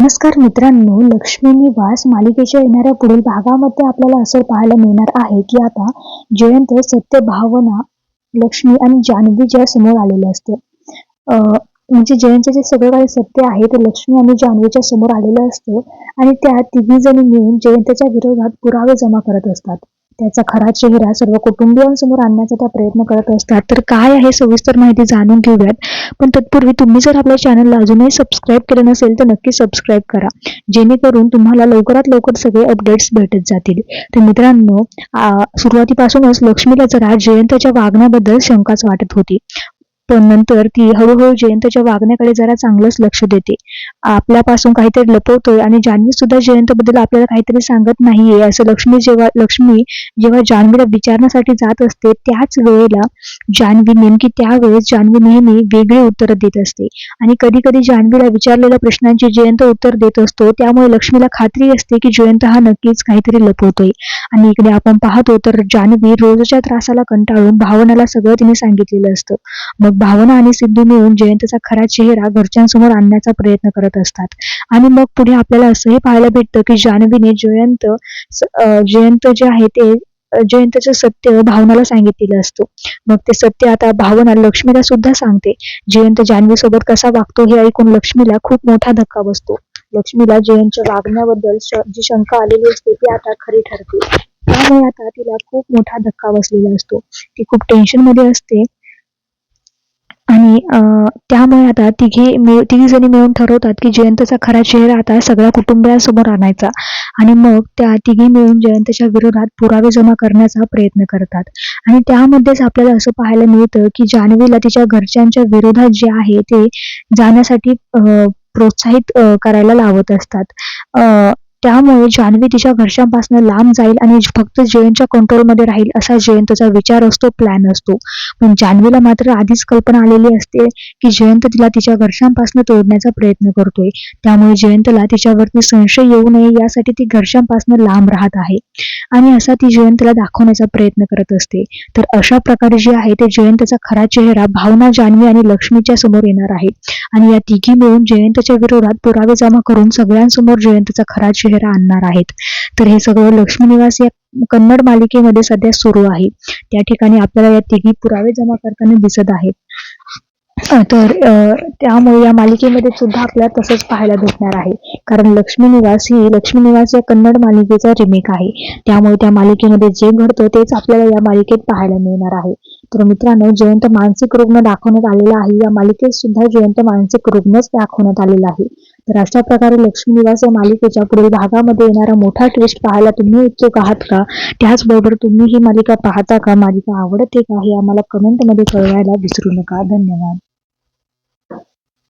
नमस्कार मित्रांनो लक्ष्मी निवास मालिकेच्या येणाऱ्या पुढील भागामध्ये आपल्याला असं पाहायला मिळणार आहे की आता जयंत सत्य भावना लक्ष्मी आणि जान्हवी ज्या समोर आलेले असते. म्हणजे जयंतचे जे सगळं काही सत्य आहे ते लक्ष्मी आणि जान्हवीच्या समोर आलेलं असतं आणि त्या तिघी जणी मिळून जयंतच्या विरोधात पुरावे जमा करत असतात. त्याचा खरा चेहरा सर्व कुटुंबियांसमोर आणण्याचा त्या प्रयत्न करत असतात. तर काय आहे सविस्तर माहिती जाणून घेऊयात. पण तत्पूर्वी तुम्ही जर आपल्या चॅनलला अजूनही सबस्क्राईब केलं नसेल तर नक्की सबस्क्राईब करा. जेणेकरून तुम्हाला लवकरात लवकर सगळे अपडेट्स भेटत जातील. तर मित्रांनो सुरुवातीपासूनच लक्ष्मीला जरा जयंतच्या वागण्याबद्दल शंकाच वाटत होती. पण नंतर ती हळूहळू जयंतच्या वागण्याकडे जरा चांगलंच लक्ष देते. आपल्यापासून काहीतरी लपवतोय आणि जान्हवी सुद्धा जयंतबद्दल आपल्याला काहीतरी सांगत नाहीये. असं लक्ष्मी जेव्हा लक्ष्मी जेव्हा जान्हवीला विचारण्यासाठी जात असते त्याच वेळेला जान्हवी नेमकी त्यावेळेस जान्हवी नेहमी वेगळी उत्तरं देत असते. आणि कधी कधी जान्हवीला विचारलेल्या प्रश्नांची जयंत उत्तर देत असतो. त्यामुळे लक्ष्मीला खात्री असते की जयंत हा नक्कीच काहीतरी लपवतोय. आणि इकडे आपण पाहतो तर जान्हवी रोजच्या त्रासाला कंटाळून भावनाला सगळं तिने सांगितलेलं असतं. मग भावना आणि सिद्धू मिळून जयंतचा खरा चेहरा घरच्यांसमोर आणण्याचा प्रयत्न करत असतात. आणि मग पुढे आपल्याला असंही पाहायला भेटतं की जान्हवीने जयंत जयंत जे आहे ते जयंतचं सत्य भावनाला सांगितलेलं असतं. मग ते सत्य आता भावना लक्ष्मीला सुद्धा सांगते. जयंत जान्हवी सोबत कसा वागतो हे ऐकून लक्ष्मीला खूप मोठा धक्का बसतो. लक्ष्मीला जयंतच्या वागण्याबद्दल जी शंका आलेली असते ती आता खरी ठरते. त्यामुळे आता तिला खूप मोठा धक्का बसलेला असतो. ती खूप टेन्शनमध्ये असते. आणि अं, त्यामुळे आता तिघे मिळ तिघी जणी मिळून ठरवतात की जयंतचा खरा चेहरा आता सगळ्या कुटुंबियांसमोर आणायचा. आणि मग त्या तिघी मिळून जयंतच्या विरोधात पुरावे जमा करण्याचा प्रयत्न करतात. आणि त्यामध्येच आपल्याला असं पाहायला मिळतं की जान्हवीला तिच्या घरच्यांच्या विरोधात जे आहे ते जाण्यासाठी प्रोत्साहित करायला लावत असतात. त्यामुळे जान्हवी तिच्या घरच्यांपासून लांब जाईल आणि फक्त जयंतच्या कंट्रोलमध्ये राहील असा जयंतचा विचार असतो प्लॅन असतो. पण जान्हवीला मात्र आधीच कल्पना आलेली असते की जयंत तिला तिच्या घरच्यांपासून तोडण्याचा प्रयत्न करतोय. त्यामुळे जयंतला तिच्यावरती संशय येऊ नये यासाठी ती घरच्यांपासून लांब राहत आहे. आणि असा ती जयंतला दाखवण्याचा प्रयत्न करत असते. तर अशा प्रकारे जे आहे ते जयंतचा खरा चेहरा भावना जान्हवी आणि लक्ष्मीच्या समोर येणार आहे. आणि या तिघी मिळून जयंतच्या विरोधात पुरावे जमा करून सगळ्यांसमोर जयंतचा खरा चेहरा आणणार आहेत. तर हे सगळं लक्ष्मी निवास या कन्नड मालिकेमध्ये सध्या सुरू आहे. त्या ठिकाणी आपल्याला या तिघी पुरावे जमा करताना दिसत आहेत. तर त्यामुळे या मालिकेमध्ये सुद्धा आपल्याला तसंच पाहायला भेटणार आहे. कारण लक्ष्मी निवास ही लक्ष्मी निवास या कन्नड मालिकेचा रिमेक आहे. त्यामुळे त्या मालिकेमध्ये जे घडतं तेच आपल्याला या मालिकेत पाहायला मिळणार आहे. तर मित्रांनो जयंत मानसिक रुग्ण दाखवण्यात आलेला आहे. या मालिकेत सुद्धा जयंत मानसिक रुग्णच दाखवण्यात आलेला आहे. तर अशा प्रकारे लक्ष्मी निवास या मालिकेच्या पुढील भागामध्ये येणारा मोठा ट्विस्ट पाहायला तुम्ही उत्सुक आहात का? त्याचबरोबर तुम्ही ही मालिका पाहता का? मालिका आवडते का? हे आम्हाला कमेंटमध्ये कळवायला विसरू नका. धन्यवाद.